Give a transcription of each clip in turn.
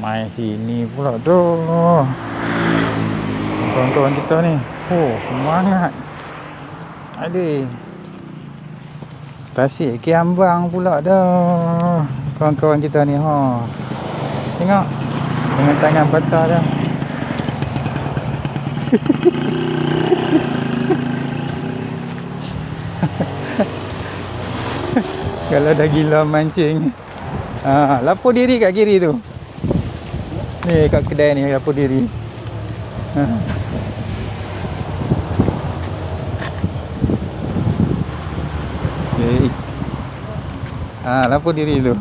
Main sini pula tu. Kawan-kawan kita ni. Oh, semangat. Adik. Tasik Kiambang pula dah. Kawan-kawan kita ni ha. Tengok. Dengan tangan patah dah. Kalau dah gila mancing. Ha, lapor diri kat kiri tu. Ni kat kedai ni lapor diri. Ha. Okay. Ha, lapor diri tu.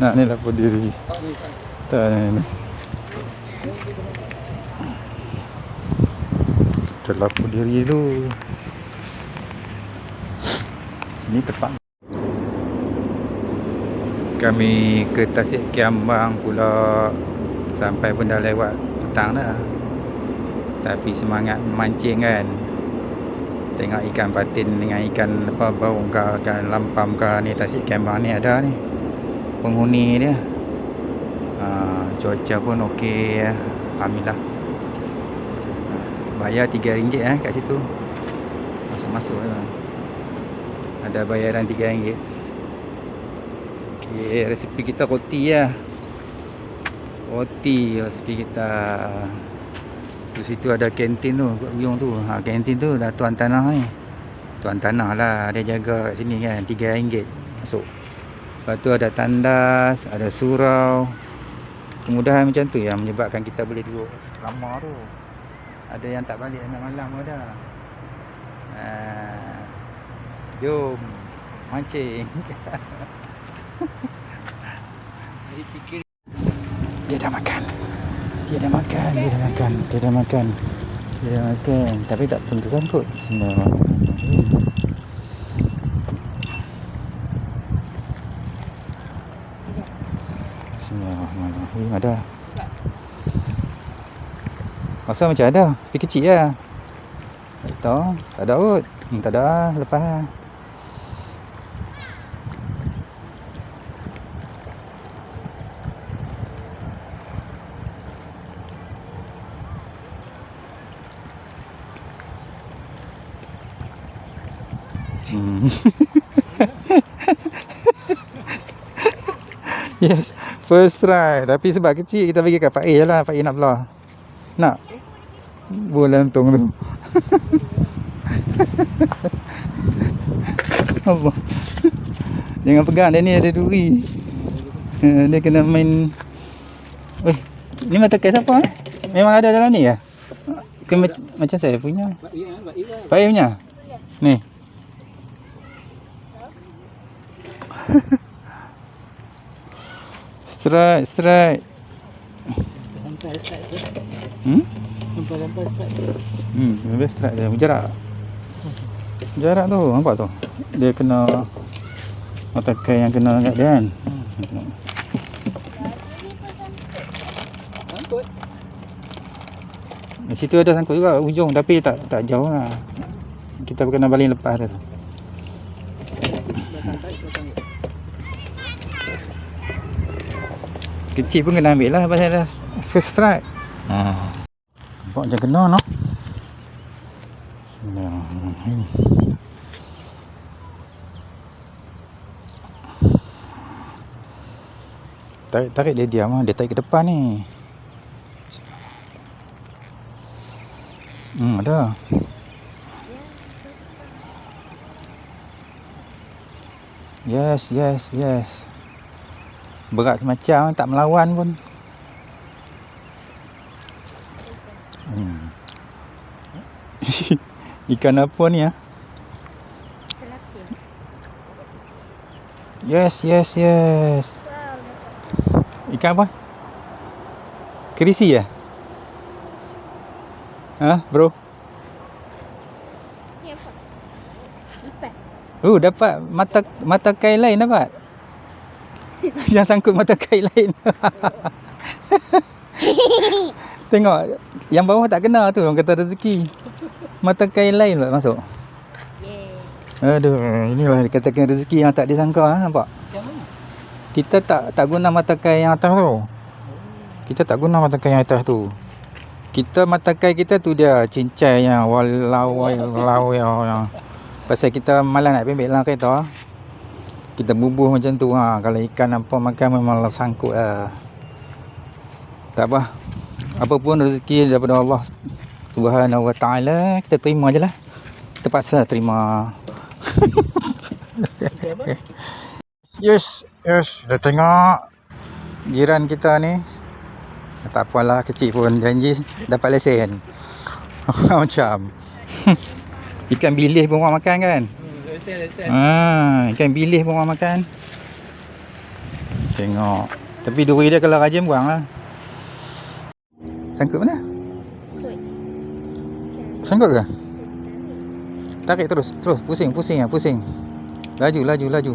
Nak ni lapor diri. Tak ni. ni. Kita diri tu. Sini tepat. Kami ke Tasik Kiambang pula sampai pun dah lewat petang dah. Tapi semangat mancing kan. Tengok ikan patin dengan ikan apa baung ke ikan lampam ke ni Tasik Kiambang ni ada ni. Penghuni dia. Ha, cuaca pun okey ya. Alhamdulillah. Bayar RM3 eh kat situ. Masuk-masuk lah. Ada bayaran RM3. Okey, resipi kita roti lah. Roti resipi kita. Tu situ ada kantin tu, kat ujung tu. Ha, kantin tu dah tuan tanah ni. Tuan tanah lah, dia jaga kat sini kan. RM3 masuk. Lepas tu ada tandas, ada surau. Kemudahan macam tu yang menyebabkan kita boleh duduk lama tu. Ada yang tak balik malam-malam pun ada. Ha, jom mancing. Dia dah makan. Dia dah makan, dia dah makan, dia dah makan. Dia dah makan, tapi tak tentu sangkut. Bismillahirrahmanirrahim. Bismillahirrahmanirrahim. Ada. Masa macam ada, tapi kecil lah. Tak tahu, tak ada kot. Hmm, tak ada, lepas lah. Hmm. yes, first try. Tapi sebab kecil kita bagi kat Pak A lah. Pak A nak belah. Nak? Bola untung tu. Allah. Jangan pegang dia ni ada duri. Eh, Dia kena main Weh, ni mata kai siapa eh? Memang ada dalam ni ke? Ke mac- macam saya punya. Pak. Pak A punya? Ni. strike, strike. Sampai strike tu. Hmm? Sampai sampai strike tu. Hmm, lebih strike dia. Jarak. Jarak tu, nampak tu. Dia kena mata kai yang kena kat dia kan. Hmm. Di situ ada sangkut juga ujung tapi tak tak jauh lah. Kita kena baling lepas dia tu. Dah santai sudah sangat. Kecil pun kena ambil lah pasal dah first strike. Ha. Nampak macam kena no. Bismillahirrahmanirrahim. Tarik, tarik dia diam lah. Dia tarik ke depan ni. Hmm, ada. Yes, yes, yes. Berat semacam tak melawan pun. Hmm. Ikan apa ni ah? Yes, yes, yes. Ikan apa? Kerisi ya? Ha, bro? Ni apa? Lipat. Oh, dapat mata mata kai lain dapat. Yang sangkut mata kai lain. Tengok yang bawah tak kena tu orang kata rezeki. Mata kai lain pula masuk. Yeah. Aduh, inilah dikatakan rezeki yang tak disangka ha, nampak. Kita tak tak guna matakai yang atas tu. Kita tak guna matakai yang atas tu. Kita matakai kita tu dia cincai yang walau walau yang pasal kita malas nak ambil dalam kereta. Kita bubuh macam tu ha. Kalau ikan apa makan memang lah sangkut lah. Tak apa. Apa pun rezeki daripada Allah Subhanahu Wa Taala kita terima je lah. Terpaksa terima. Kita apa? Yes, yes. Dah tengok jiran kita ni. Tak apalah kecil pun janji dapat lesen. Macam. ikan bilis pun orang makan kan? Hmm. Ha, ikan bilis pun orang makan. Tengok. Tapi duri dia kalau rajin buang lah. Sangkut mana? Sangkut ke? Tarik terus, terus. Pusing, pusing ya, pusing. Laju, laju, laju.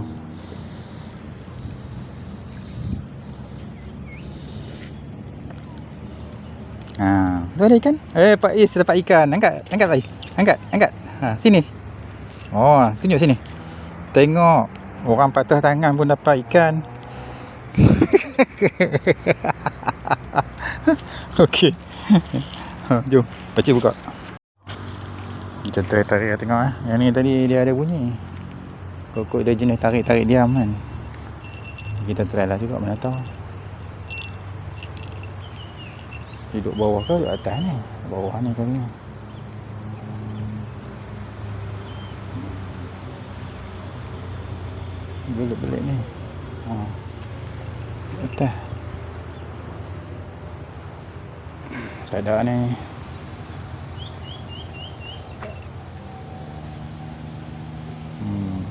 Ha, tu ada ikan? Eh, Pak Is dapat ikan. Angkat, angkat Pak Is. Angkat, angkat. Ha, sini. Oh, tunjuk sini. Tengok. Orang patah tangan pun dapat ikan. Okey. Ha, jom. Pakcik buka. Kita tarik-tarik tengok eh. Yang ni tadi dia ada bunyi. Kokok dia jenis tarik-tarik diam kan. Kita try lah juga mana tahu. Duduk bawah ke atas ni? Bawah ni kali ni. Belik-belik ni. Ha. Atas. Ada ni. Hmm.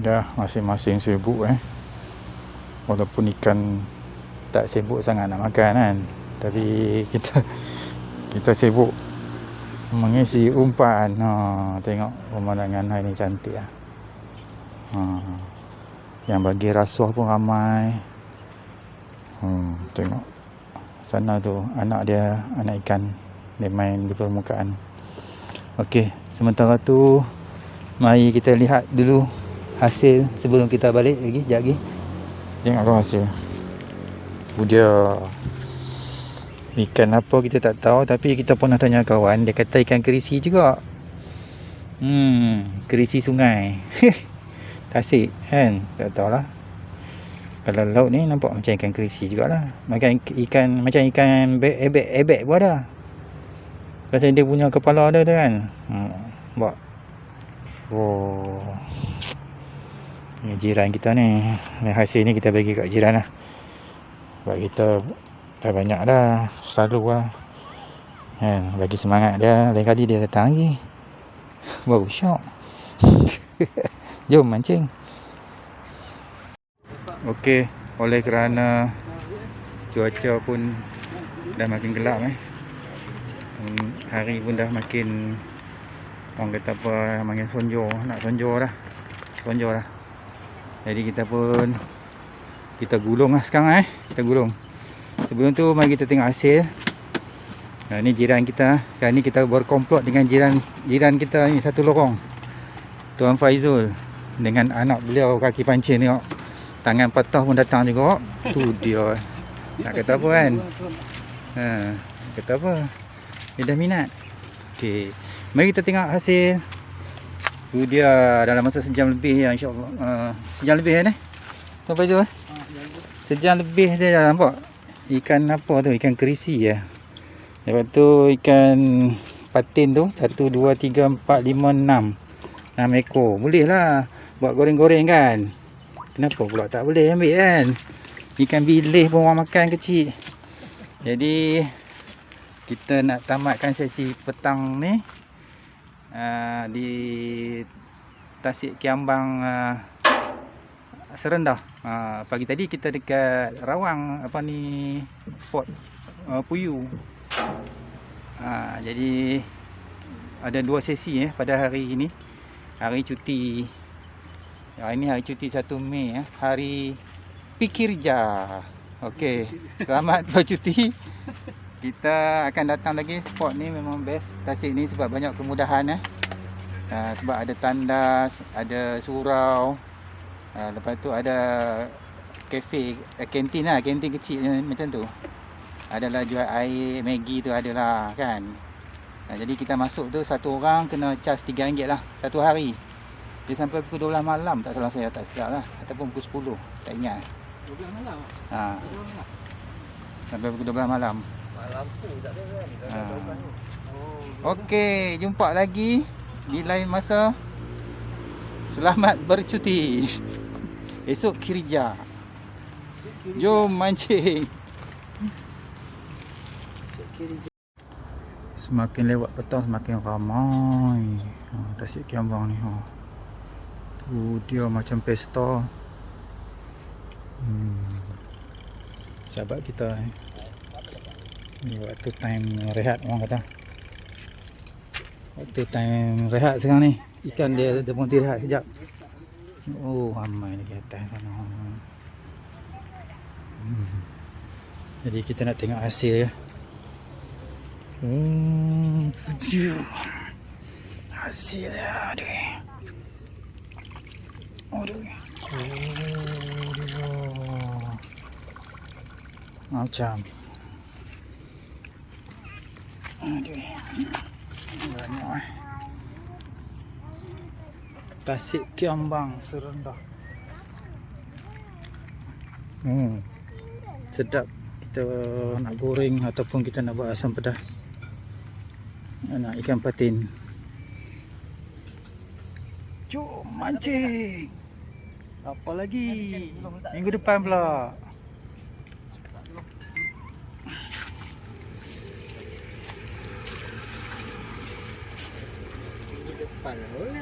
Dah masing-masing sibuk eh. Walaupun ikan tak sibuk sangat nak makan kan. Tapi kita kita sibuk mengisi umpan. Ha, tengok pemandangan hari ni cantik ah. Ha. Yang bagi rasuah pun ramai. Hmm, tengok. Sana tu anak dia, anak ikan dia main di permukaan. Okey, sementara tu mari kita lihat dulu hasil sebelum kita balik lagi, sekejap lagi. Tengok hasil. Dia ikan apa kita tak tahu tapi kita pernah tanya kawan dia kata ikan kerisi juga. Hmm, kerisi sungai. Tasik kan? Tak tahulah. Kalau laut ni nampak macam ikan kerisi jugalah. Makan ikan macam ikan be- ebek ebek pun ada. Pasal dia punya kepala ada tu kan. Hmm, nampak. Oh. Ni jiran kita. Ni hasil ni kita bagi kat jiran lah. Sebab kita dah banyak dah. Selalu lah. Kan, bagi semangat dia. Lain kali dia datang lagi. Baru syok. Jom mancing. Okey, oleh kerana cuaca pun dah makin gelap eh. Hmm, hari pun dah makin orang kata apa makin sonjo, nak sonjo dah. Sonjo dah. Jadi kita pun kita gulung lah sekarang eh. Kita gulung. Sebelum tu mari kita tengok hasil. Nah, ni jiran kita. Sekarang ni kita berkomplot dengan jiran jiran kita ni satu lorong. Tuan Faizul dengan anak beliau kaki pancing tengok. Tangan patah pun datang juga. Tu dia. Nak kata apa kan? Ha, kata apa? Dia dah minat. Okey. Mari kita tengok hasil. Tu dia dalam masa sejam lebih ya insya-Allah. Uh, sejam lebih kan eh? Tuan Faizul eh? Sejam lebih dah nampak. Ikan apa tu? Ikan kerisi ya. Lepas tu ikan patin tu 1 2 3 4 5 6. 6 ekor. Boleh lah buat goreng-goreng kan. Kenapa pula tak boleh ambil kan? Ikan bilis pun orang makan kecil. Jadi kita nak tamatkan sesi petang ni uh, di Tasik Kiambang uh, Serendah. Uh, pagi tadi kita dekat Rawang apa ni Port uh, Puyu. Uh, jadi ada dua sesi eh pada hari ini. Hari cuti Hari ni hari cuti 1 Mei eh. Hari pikirja. Okey. Selamat bercuti. Kita akan datang lagi spot ni memang best Tasik ni sebab banyak kemudahan eh uh, Sebab ada tandas, ada surau uh, Lepas tu ada kafe, uh, kantin lah, kantin kecil je macam tu Adalah jual air, Maggi tu adalah kan uh, Jadi kita masuk tu satu orang kena charge RM3 lah Satu hari Dia sampai pukul 12 malam tak salah saya tak silap lah Ataupun pukul 10 tak ingat 12 malam. ha, 12 malam. Sampai pukul 12 malam Lampu tak ada kan? Ha. Oh. Okey, jumpa lagi di lain masa. Selamat bercuti. Esok kirja. Jom mancing. Semakin lewat petang semakin ramai. Ha, Tasik Kiambang ni. Ha. Tu dia macam pesta. Hmm. Sahabat kita eh. Ni waktu time rehat orang kata. Waktu time rehat sekarang ni. Ikan dia dia berhenti rehat sekejap. Oh, ramai lagi atas sana. Hmm. Jadi kita nak tengok hasil ya. Hmm, tu dia. Hasil dia. Aduh. Aduh. Dia. Macam. Aduh. Banyak eh. Tasik Kiambang serendah. Hmm. Sedap kita nak goreng ataupun kita nak buat asam pedas. Nak ikan patin. Jom mancing. Apa lagi? Minggu depan pula. depan.